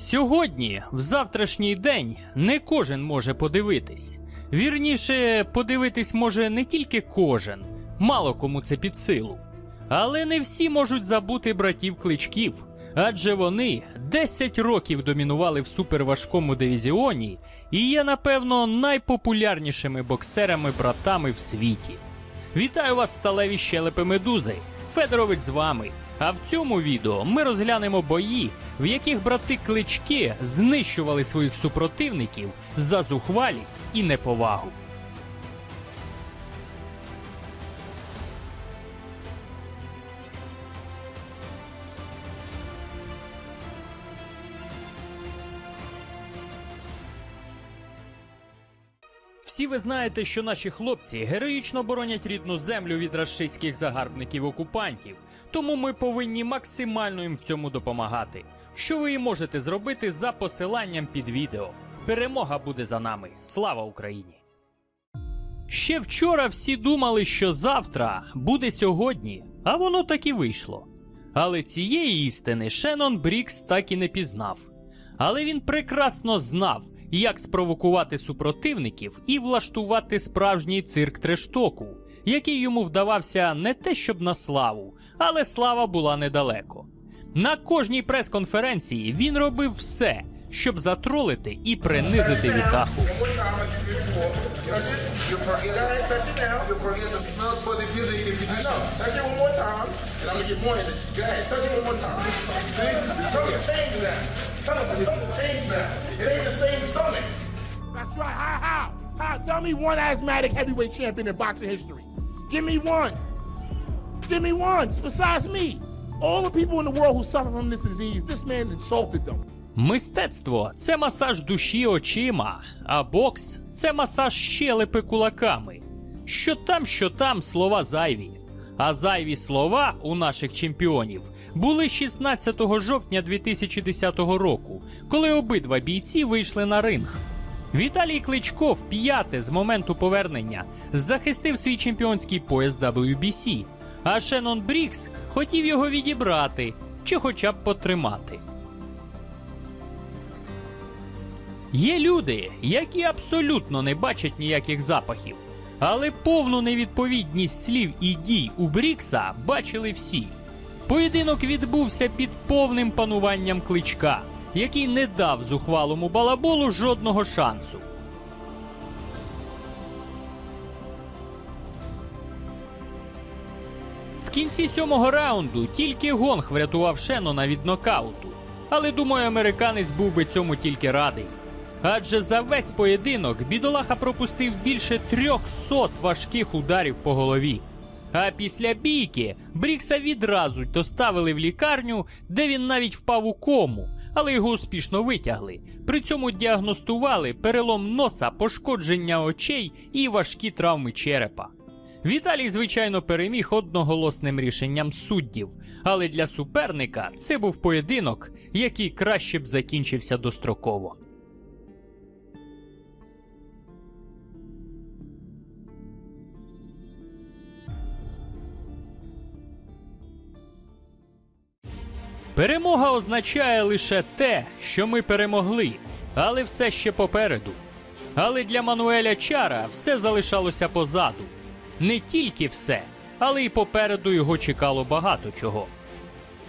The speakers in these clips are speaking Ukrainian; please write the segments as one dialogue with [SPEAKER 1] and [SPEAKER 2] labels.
[SPEAKER 1] Сьогодні, в завтрашній день, не кожен може подивитись. Вірніше, подивитись може не тільки кожен, мало кому це під силу. Але не всі можуть забути братів кличків, адже вони 10 років домінували в суперважкому дивізіоні і є, напевно, найпопулярнішими боксерами-братами в світі. Вітаю вас, сталеві щелепи медузи! Федорович з вами. А в цьому відео ми розглянемо бої, в яких брати клички знищували своїх супротивників за зухвалість і неповагу. Всі ви знаєте, що наші хлопці героїчно боронять рідну землю від рашистських загарбників-окупантів, тому ми повинні максимально їм в цьому допомагати. Що ви і можете зробити за посиланням під відео. Перемога буде за нами. Слава Україні! Ще вчора всі думали, що завтра буде сьогодні, а воно так і вийшло. Але цієї істини Шеннон Брікс так і не пізнав. Але він прекрасно знав, як спровокувати супротивників і влаштувати справжній цирк трештоку, який йому вдавався не те щоб на славу, але слава була недалеко. На кожній прес-конференції він робив все, щоб затролити і принизити вітаху.
[SPEAKER 2] Forget the
[SPEAKER 3] stomach change now. It ain't the same stomach.
[SPEAKER 4] That's right. How? How? How? Tell me one asthmatic heavyweight champion in boxing history. Give me one. Give me one. Besides me, all the people in the world who suffer from this disease, this man insulted them.
[SPEAKER 1] Мистецтво це масаж душі очима, а бокс це масаж щелепи кулаками. Що там, що там слова зайві. А зайві слова у наших чемпіонів були 16 жовтня 2010 року, коли обидва бійці вийшли на ринг. Віталій Кличко вп'яте з моменту повернення захистив свій чемпіонський пояс WBC, а Шеннон Брікс хотів його відібрати чи хоча б потримати. Є люди, які абсолютно не бачать ніяких запахів, але повну невідповідність слів і дій у Брікса бачили всі. Поєдинок відбувся під повним пануванням кличка, який не дав зухвалому балаболу жодного шансу. В кінці сьомого раунду тільки Гонг врятував Шеннона від нокауту. Але думаю, американець був би цьому тільки радий. Адже за весь поєдинок бідолаха пропустив більше 300 важких ударів по голові. А після бійки Брікса відразу доставили в лікарню, де він навіть впав у кому, але його успішно витягли. При цьому діагностували перелом носа, пошкодження очей і важкі травми черепа. Віталій, звичайно, переміг одноголосним рішенням суддів, але для суперника це був поєдинок, який краще б закінчився достроково. Перемога означає лише те, що ми перемогли, але все ще попереду. Але для Мануеля Чара все залишалося позаду. Не тільки все, але й попереду його чекало багато чого.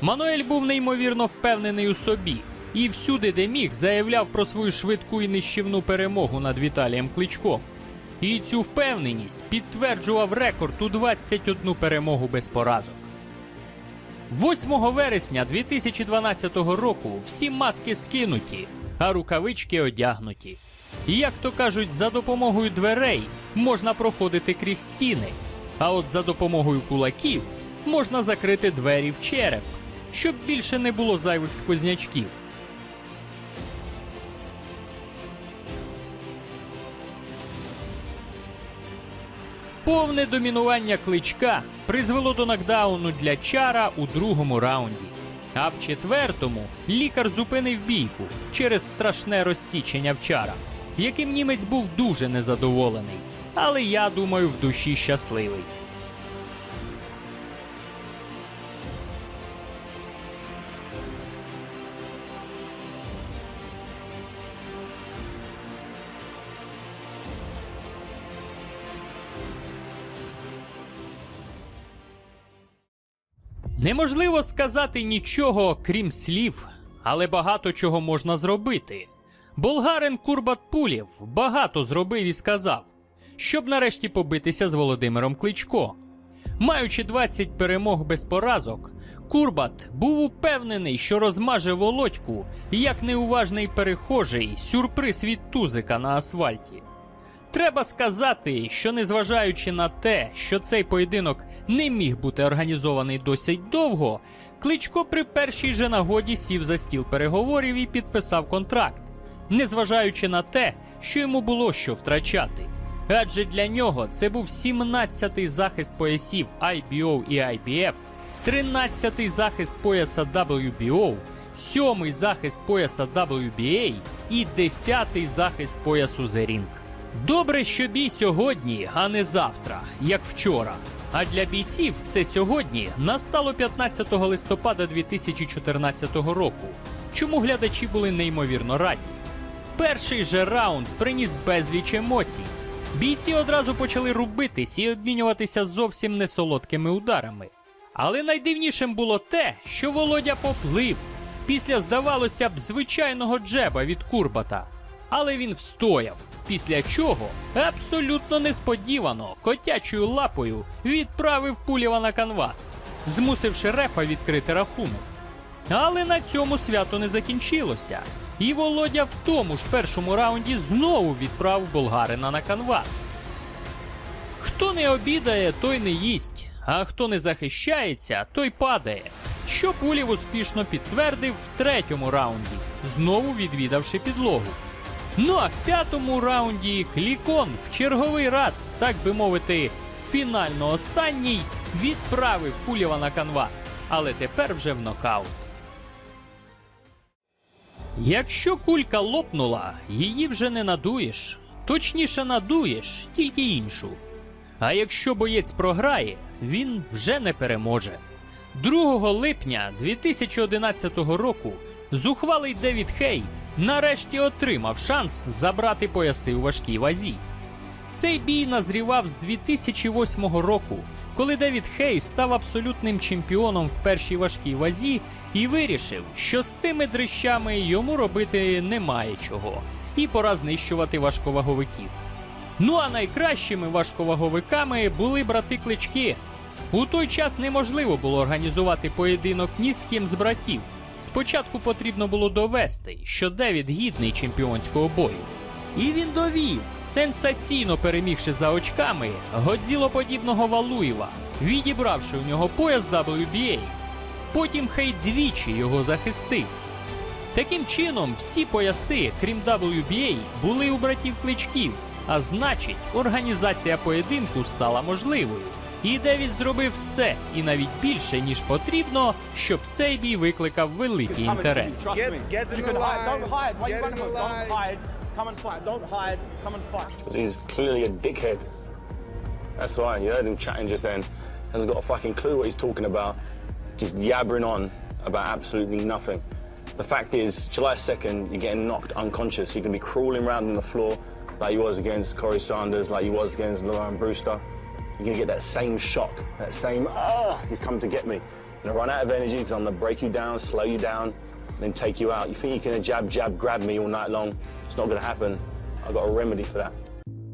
[SPEAKER 1] Мануель був неймовірно впевнений у собі і всюди, де міг, заявляв про свою швидку і нищівну перемогу над Віталієм Кличком. І цю впевненість підтверджував рекорд у 21 перемогу без поразок. 8 вересня 2012 року всі маски скинуті, а рукавички одягнуті. Як то кажуть, за допомогою дверей можна проходити крізь стіни, а от за допомогою кулаків можна закрити двері в череп, щоб більше не було зайвих сквознячків. Повне домінування кличка призвело до нокдауну для чара у другому раунді. А в четвертому лікар зупинив бійку через страшне розсічення в чара, яким німець був дуже незадоволений, але я думаю, в душі щасливий. Неможливо сказати нічого, крім слів, але багато чого можна зробити. Болгарин Курбатпулєв багато зробив і сказав, щоб нарешті побитися з Володимиром Кличко. Маючи 20 перемог без поразок, Курбат був упевнений, що розмаже Володьку як неуважний перехожий сюрприз від тузика на асфальті. Треба сказати, що незважаючи на те, що цей поєдинок не міг бути організований досить довго, Кличко при першій же нагоді сів за стіл переговорів і підписав контракт, незважаючи на те, що йому було що втрачати. Адже для нього це був 17-й захист поясів IBO і IBF, 13-й захист пояса WBO, 7-й захист пояса WBA і 10-й захист поясу The Ring. Добре, що бій сьогодні, а не завтра, як вчора. А для бійців це сьогодні настало 15 листопада 2014 року. Чому глядачі були неймовірно раді? Перший же раунд приніс безліч емоцій. Бійці одразу почали рубитись і обмінюватися зовсім не солодкими ударами. Але найдивнішим було те, що Володя поплив після, здавалося б, звичайного джеба від Курбата. Але він встояв, після чого абсолютно несподівано котячою лапою відправив Пулєва на канвас, змусивши рефа відкрити рахунок. Але на цьому свято не закінчилося. І Володя в тому ж першому раунді знову відправив болгарина на канвас. Хто не обідає, той не їсть, а хто не захищається, той падає. Що Пулів успішно підтвердив в третьому раунді, знову відвідавши підлогу. Ну а в п'ятому раунді Клікон в черговий раз, так би мовити, фінально останній відправив Пулєва на канвас, але тепер вже в нокаут. Якщо кулька лопнула, її вже не надуєш. Точніше надуєш, тільки іншу. А якщо боєць програє, він вже не переможе. 2 липня 2011 року зухвалий Девід Хей нарешті отримав шанс забрати пояси у важкій вазі. Цей бій назрівав з 2008 року, коли Девід Хей став абсолютним чемпіоном в першій важкій вазі і вирішив, що з цими дрищами йому робити немає чого, і пора знищувати важковаговиків. Ну а найкращими важковаговиками були брати клички. У той час неможливо було організувати поєдинок ні з ким з братів. Спочатку потрібно було довести, що Девід гідний чемпіонського бою. І він довів, сенсаційно перемігши за очками Годзілоподібного Валуєва, відібравши у нього пояс WBA. Потім Хей двічі його захистив. Таким чином, всі пояси, крім WBA, були у братів кличків, а значить, організація поєдинку стала можливою. І Девід зробив все і навіть більше, ніж потрібно, щоб цей бій викликав великий інтерес.
[SPEAKER 5] Trust
[SPEAKER 2] Get-
[SPEAKER 5] me.
[SPEAKER 2] get in
[SPEAKER 5] you
[SPEAKER 2] the
[SPEAKER 5] can hide.
[SPEAKER 2] line.
[SPEAKER 5] Don't hide. Why are you
[SPEAKER 2] Get
[SPEAKER 5] running
[SPEAKER 2] in
[SPEAKER 5] from?
[SPEAKER 2] the
[SPEAKER 5] Don't
[SPEAKER 2] line.
[SPEAKER 5] hide. Come and fight. Don't hide. Come and fight.
[SPEAKER 6] He's clearly a dickhead. That's why you heard him chatting just then. Hasn't got a fucking clue what he's talking about. Just yabbering on about absolutely nothing. The fact is, July 2nd, you're getting knocked unconscious. You're going to be crawling around on the floor like you was against Corey Sanders, like you was against Lauren Brewster. You're going to get that same shock, that same, ah, he's come to get me. You're going to run out of energy because I'm going to break you down, slow you down, then take you out. You think you can jab, jab, grab me all night long? It's not going to happen. I've got a remedy for that.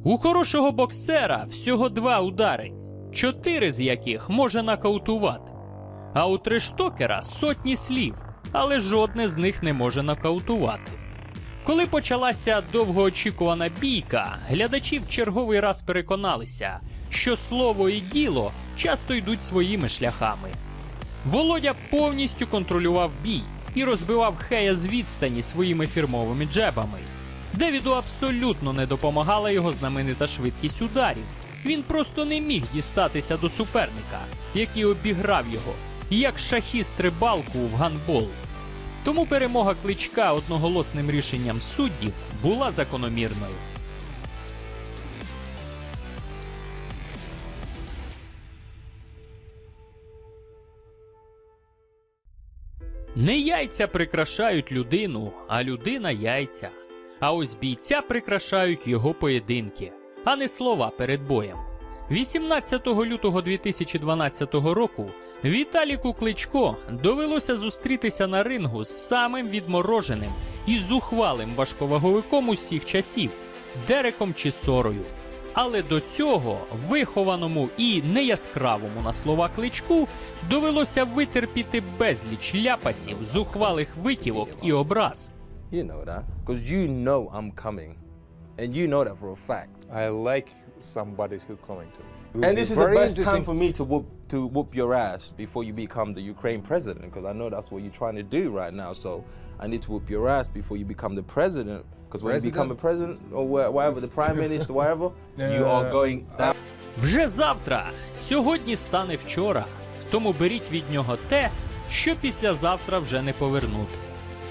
[SPEAKER 1] У хорошого боксера всього два удари, чотири з яких може нокаутувати. А у трештокера сотні слів, але жодне з них не може нокаутувати. Коли почалася довгоочікувана бійка, глядачі в черговий раз переконалися, що слово і діло часто йдуть своїми шляхами. Володя повністю контролював бій і розбивав Хея з відстані своїми фірмовими джебами. Девіду абсолютно не допомагала його знаменита швидкість ударів. Він просто не міг дістатися до суперника, який обіграв його, як шахіст рибалку в ганбол. Тому перемога кличка одноголосним рішенням суддів була закономірною. Не яйця прикрашають людину, а людина яйця. А ось бійця прикрашають його поєдинки, а не слова перед боєм. 18 лютого 2012 року Віталіку Кличко довелося зустрітися на рингу з самим відмороженим і зухвалим важковаговиком усіх часів Дереком Чісорою. Але до цього вихованому і неяскравому на слова кличку довелося витерпіти безліч ляпасів, зухвалих витівок і образ.
[SPEAKER 7] You know that. Because you know I'm coming. And you know that for a fact.
[SPEAKER 8] I like somebody who coming to me.
[SPEAKER 7] And this is the best time for me to whoop to whoop your ass before you become the Ukraine president, because I know that's what you're trying to do right now. So I need to whoop your ass before you become the president. Because when President? you become a president or whatever, the prime minister, whatever, you are going down.
[SPEAKER 1] Вже завтра, сьогодні стане вчора. Тому беріть від нього те, що післязавтра вже не повернути.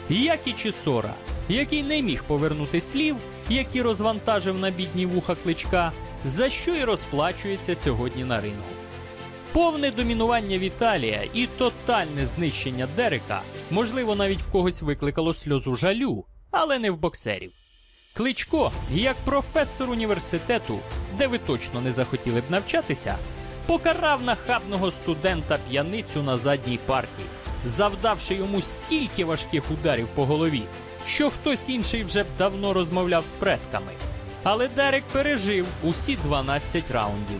[SPEAKER 1] Як і Чісора, який не міг повернути слів, які розвантажив на бідні вуха кличка, за що і розплачується сьогодні на рингу. Повне домінування Віталія і тотальне знищення Дерека, можливо, навіть в когось викликало сльозу жалю, але не в боксерів. Кличко, як професор університету, де ви точно не захотіли б навчатися, покарав нахабного студента п'яницю на задній парті, завдавши йому стільки важких ударів по голові, що хтось інший вже б давно розмовляв з предками. Але Дерек пережив усі 12 раундів.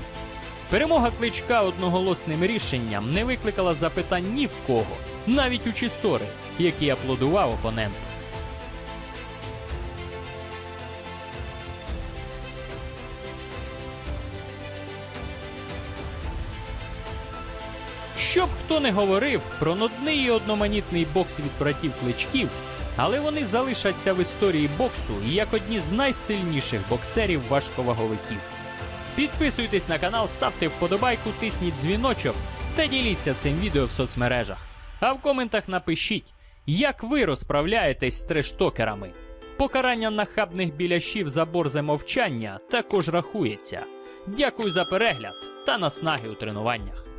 [SPEAKER 1] Перемога кличка одноголосним рішенням не викликала запитань ні в кого, навіть у Чісори, який аплодував опоненту. Щоб хто не говорив про нудний і одноманітний бокс від братів кличків, але вони залишаться в історії боксу як одні з найсильніших боксерів важковаговиків. Підписуйтесь на канал, ставте вподобайку, тисніть дзвіночок та діліться цим відео в соцмережах. А в коментах напишіть, як ви розправляєтесь з трештокерами. Покарання нахабних біляшів за борзе мовчання також рахується. Дякую за перегляд та наснаги у тренуваннях.